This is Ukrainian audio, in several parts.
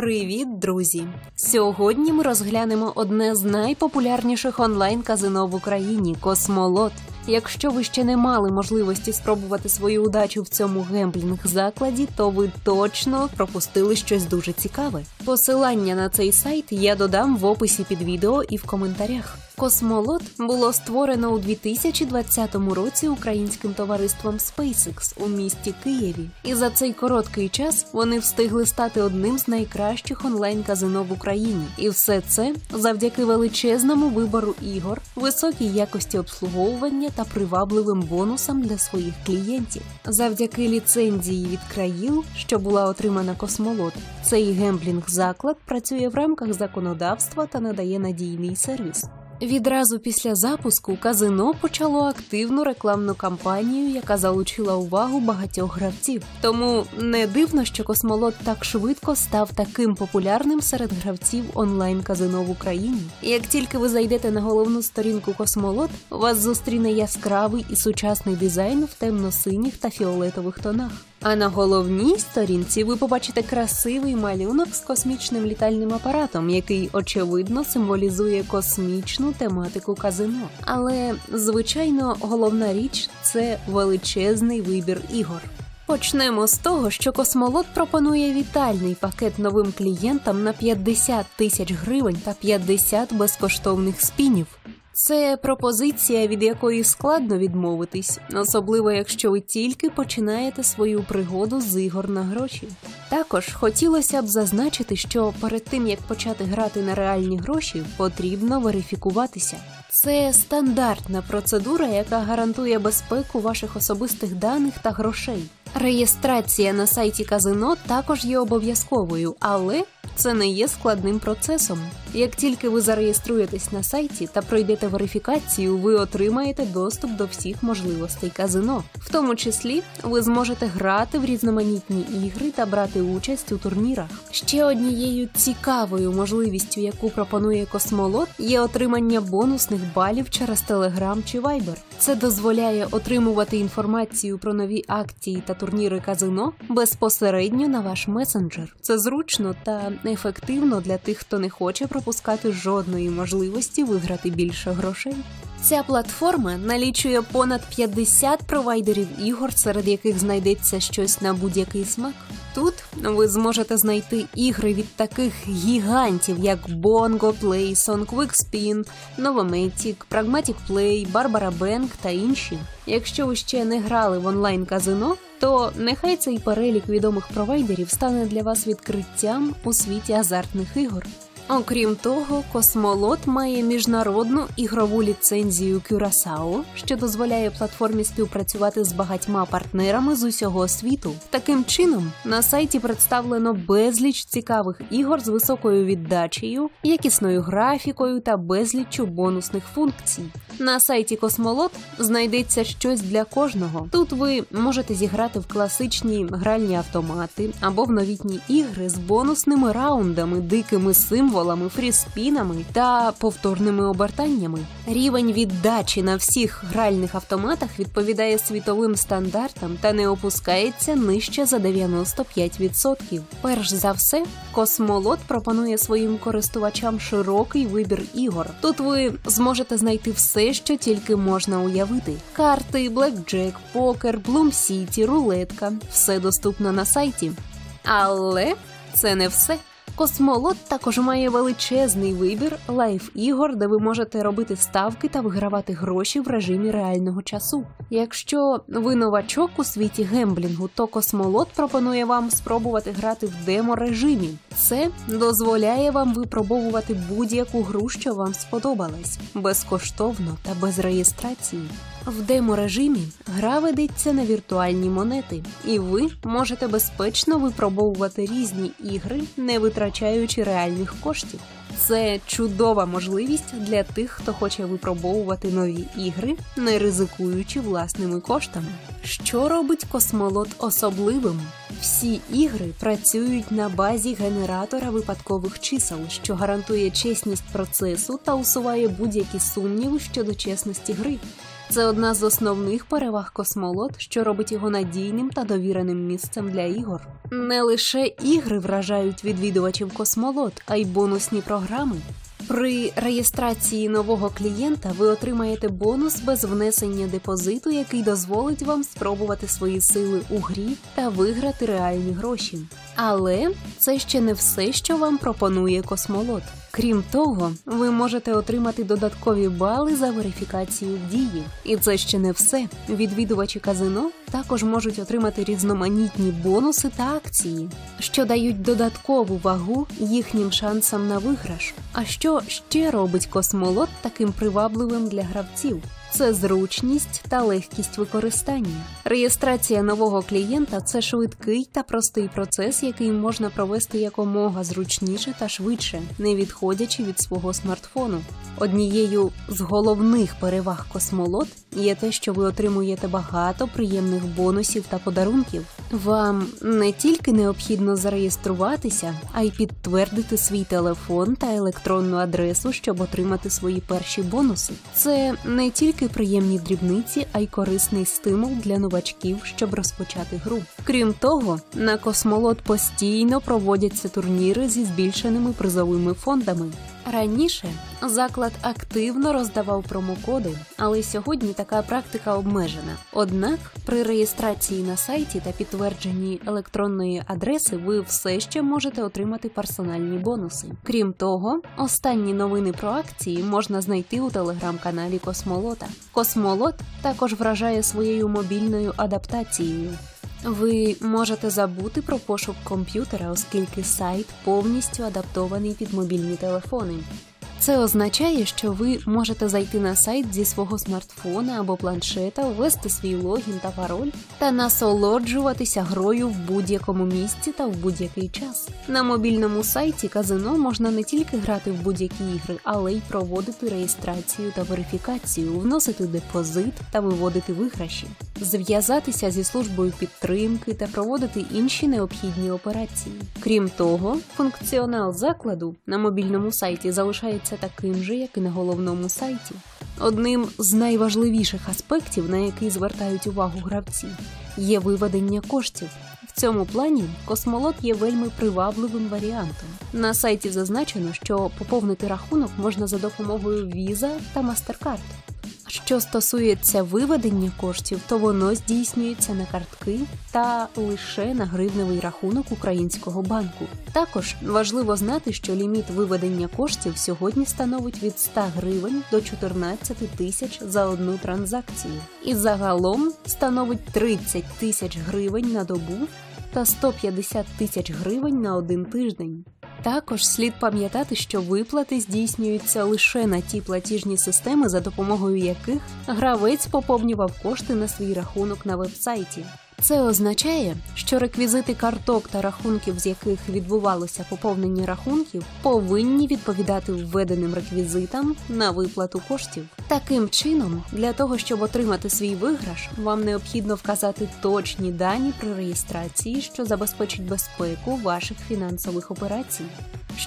Привіт, друзі! Сьогодні ми розглянемо одне з найпопулярніших онлайн казино в Україні Космолот. Якщо ви ще не мали можливості спробувати свою удачу в цьому гемблінг закладі, то ви точно пропустили щось дуже цікаве. Посилання на цей сайт я додам в описі під відео і в коментарях. Космолот було створено у 2020 році українським товариством SpaceX у місті Києві, і за цей короткий час вони встигли стати одним з найкращих онлайн-казино в Україні. І все це завдяки величезному вибору ігор, високій якості обслуговування та привабливим бонусам для своїх клієнтів. Завдяки ліцензії від країл, що була отримана космолот, цей гемблінг заклад працює в рамках законодавства та надає надійний сервіс. Відразу після запуску казино почало активну рекламну кампанію, яка залучила увагу багатьох гравців. Тому не дивно, що космолот так швидко став таким популярним серед гравців онлайн казино в Україні. Як тільки ви зайдете на головну сторінку космолот, вас зустріне яскравий і сучасний дизайн в темно-синіх та фіолетових тонах. А на головній сторінці ви побачите красивий малюнок з космічним літальним апаратом, який очевидно символізує космічну тематику казино. Але звичайно, головна річ це величезний вибір ігор. Почнемо з того, що космолот пропонує вітальний пакет новим клієнтам на 50 тисяч гривень та 50 безкоштовних спінів. Це пропозиція, від якої складно відмовитись, особливо якщо ви тільки починаєте свою пригоду з ігор на гроші. Також хотілося б зазначити, що перед тим як почати грати на реальні гроші, потрібно верифікуватися. Це стандартна процедура, яка гарантує безпеку ваших особистих даних та грошей. Реєстрація на сайті казино також є обов'язковою, але це не є складним процесом. Як тільки ви зареєструєтесь на сайті та пройдете верифікацію, ви отримаєте доступ до всіх можливостей казино. В тому числі ви зможете грати в різноманітні ігри та брати участь у турнірах. Ще однією цікавою можливістю, яку пропонує Космолот, є отримання бонусних балів через Telegram чи Viber. Це дозволяє отримувати інформацію про нові акції та турніри казино безпосередньо на ваш месенджер. Це зручно та ефективно для тих, хто не хоче пропускати жодної можливості виграти більше грошей. Ця платформа налічує понад 50 провайдерів ігор, серед яких знайдеться щось на будь-який смак. Тут ви зможете знайти ігри від таких гігантів, як Bongo Play, Song Quickspin, Novomatic, Pragmatic Play, Barbara Bank та інші. Якщо ви ще не грали в онлайн казино, то нехай цей перелік відомих провайдерів стане для вас відкриттям у світі азартних ігор. Окрім того, Космолот має міжнародну ігрову ліцензію Curaçao, що дозволяє платформі співпрацювати з багатьма партнерами з усього світу. Таким чином, на сайті представлено безліч цікавих ігор з високою віддачею, якісною графікою та безліччю бонусних функцій. На сайті Космолот знайдеться щось для кожного. Тут ви можете зіграти в класичні гральні автомати або в новітні ігри з бонусними раундами, дикими символами, фріспінами та повторними обертаннями. Рівень віддачі на всіх гральних автоматах відповідає світовим стандартам та не опускається нижче за 95%. Перш за все, Космолот пропонує своїм користувачам широкий вибір ігор. Тут ви зможете знайти все, що тільки можна уявити: карти, блекджек, покер, Блум Сіті, рулетка все доступно на сайті. Але це не все. Космолот також має величезний вибір лайф ігор, де ви можете робити ставки та вигравати гроші в режимі реального часу. Якщо ви новачок у світі гемблінгу, то космолот пропонує вам спробувати грати в демо режимі. Це дозволяє вам випробовувати будь-яку гру, що вам сподобалась, безкоштовно та без реєстрації. В демо-режимі гра ведеться на віртуальні монети, і ви можете безпечно випробовувати різні ігри, не витрачаючи реальних коштів. Це чудова можливість для тих, хто хоче випробовувати нові ігри, не ризикуючи власними коштами. Що робить космолот особливим? Всі ігри працюють на базі генератора випадкових чисел, що гарантує чесність процесу та усуває будь-які сумніви щодо чесності гри. Це одна з основних переваг космолот, що робить його надійним та довіреним місцем для ігор. Не лише ігри вражають відвідувачів космолот, а й бонусні програми. При реєстрації нового клієнта ви отримаєте бонус без внесення депозиту, який дозволить вам спробувати свої сили у грі та виграти реальні гроші. Але це ще не все, що вам пропонує космолот. Крім того, ви можете отримати додаткові бали за верифікацію дії. І це ще не все. Відвідувачі казино також можуть отримати різноманітні бонуси та акції, що дають додаткову вагу їхнім шансам на виграш. А що ще робить космолот таким привабливим для гравців? Це зручність та легкість використання. Реєстрація нового клієнта це швидкий та простий процес, який можна провести якомога зручніше та швидше, не відходячи від свого смартфону. Однією з головних переваг космолот є те, що ви отримуєте багато приємних бонусів та подарунків. Вам не тільки необхідно зареєструватися, а й підтвердити свій телефон та електронну адресу, щоб отримати свої перші бонуси. Це не тільки приємні дрібниці, а й корисний стимул для новачків, щоб розпочати гру. Крім того, на космолот постійно проводяться турніри зі збільшеними призовими фондами. Раніше заклад активно роздавав промокоди, але сьогодні така практика обмежена. Однак при реєстрації на сайті та підтвердженні електронної адреси ви все ще можете отримати персональні бонуси. Крім того, останні новини про акції можна знайти у телеграм-каналі Космолота. Космолот також вражає своєю мобільною адаптацією. Ви можете забути про пошук комп'ютера, оскільки сайт повністю адаптований під мобільні телефони. Це означає, що ви можете зайти на сайт зі свого смартфона або планшета, ввести свій логін та пароль та насолоджуватися грою в будь-якому місці та в будь-який час. На мобільному сайті казино можна не тільки грати в будь-які ігри, але й проводити реєстрацію та верифікацію, вносити депозит та виводити виграші, зв'язатися зі службою підтримки та проводити інші необхідні операції. Крім того, функціонал закладу на мобільному сайті залишається таким же, як і на головному сайті. Одним з найважливіших аспектів, на який звертають увагу гравці, є виведення коштів. В цьому плані космолот є вельми привабливим варіантом. На сайті зазначено, що поповнити рахунок можна за допомогою Visa та MasterCard. Що стосується виведення коштів, то воно здійснюється на картки та лише на гривневий рахунок українського банку. Також важливо знати, що ліміт виведення коштів сьогодні становить від 100 гривень до 14 тисяч за одну транзакцію, і загалом становить 30 тисяч гривень на добу та 150 тисяч гривень на один тиждень. Також слід пам'ятати, що виплати здійснюються лише на ті платіжні системи, за допомогою яких гравець поповнював кошти на свій рахунок на вебсайті. Це означає, що реквізити карток та рахунків, з яких відбувалося поповнення рахунків, повинні відповідати введеним реквізитам на виплату коштів. Таким чином, для того, щоб отримати свій виграш, вам необхідно вказати точні дані при реєстрації, що забезпечить безпеку ваших фінансових операцій.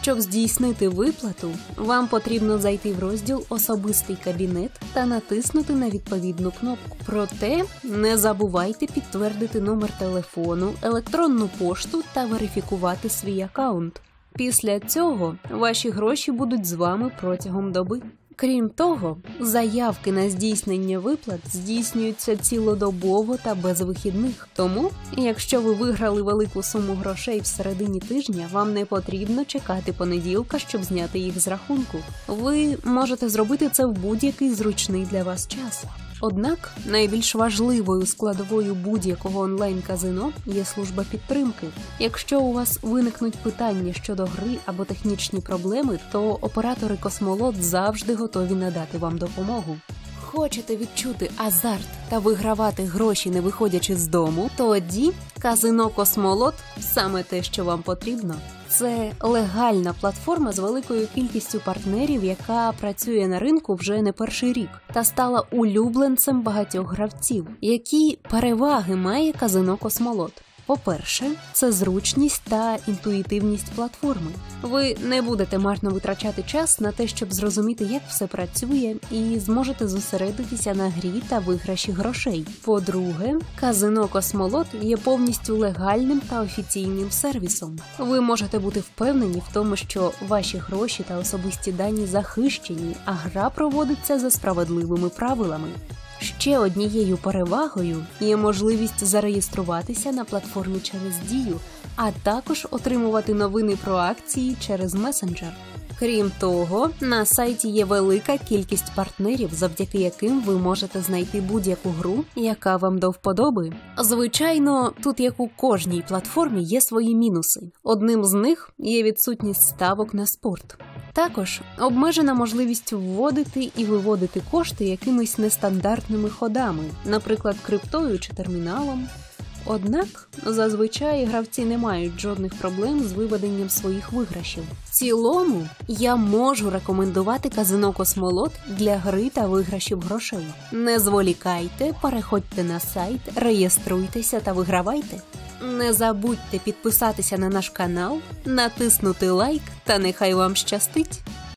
Щоб здійснити виплату, вам потрібно зайти в розділ Особистий кабінет та натиснути на відповідну кнопку. Проте не забувайте підтвердити номер телефону, електронну пошту та верифікувати свій аккаунт. Після цього ваші гроші будуть з вами протягом доби. Крім того, заявки на здійснення виплат здійснюються цілодобово та без вихідних. Тому, якщо ви виграли велику суму грошей в середині тижня, вам не потрібно чекати понеділка, щоб зняти їх з рахунку. Ви можете зробити це в будь-який зручний для вас час. Однак найбільш важливою складовою будь-якого онлайн-казино є служба підтримки. Якщо у вас виникнуть питання щодо гри або технічні проблеми, то оператори Космолот завжди готові надати вам допомогу. Хочете відчути азарт та вигравати гроші, не виходячи з дому? Тоді казино Космолот саме те, що вам потрібно. Це легальна платформа з великою кількістю партнерів, яка працює на ринку вже не перший рік, та стала улюбленцем багатьох гравців. Які переваги має казино Космолот? По-перше, це зручність та інтуїтивність платформи. Ви не будете марно витрачати час на те, щоб зрозуміти, як все працює, і зможете зосередитися на грі та виграші грошей. По-друге, казино Космолот є повністю легальним та офіційним сервісом. Ви можете бути впевнені в тому, що ваші гроші та особисті дані захищені, а гра проводиться за справедливими правилами. Ще однією перевагою є можливість зареєструватися на платформі через дію, а також отримувати новини про акції через месенджер. Крім того, на сайті є велика кількість партнерів, завдяки яким ви можете знайти будь-яку гру, яка вам до вподоби. Звичайно, тут як у кожній платформі є свої мінуси. Одним з них є відсутність ставок на спорт. Також обмежена можливість вводити і виводити кошти якимись нестандартними ходами, наприклад, криптою чи терміналом. Однак зазвичай гравці не мають жодних проблем з виведенням своїх виграшів. В цілому я можу рекомендувати казино Космолот для гри та виграшів грошей. Не зволікайте, переходьте на сайт, реєструйтеся та вигравайте. Не забудьте підписатися на наш канал, натиснути лайк та нехай вам щастить!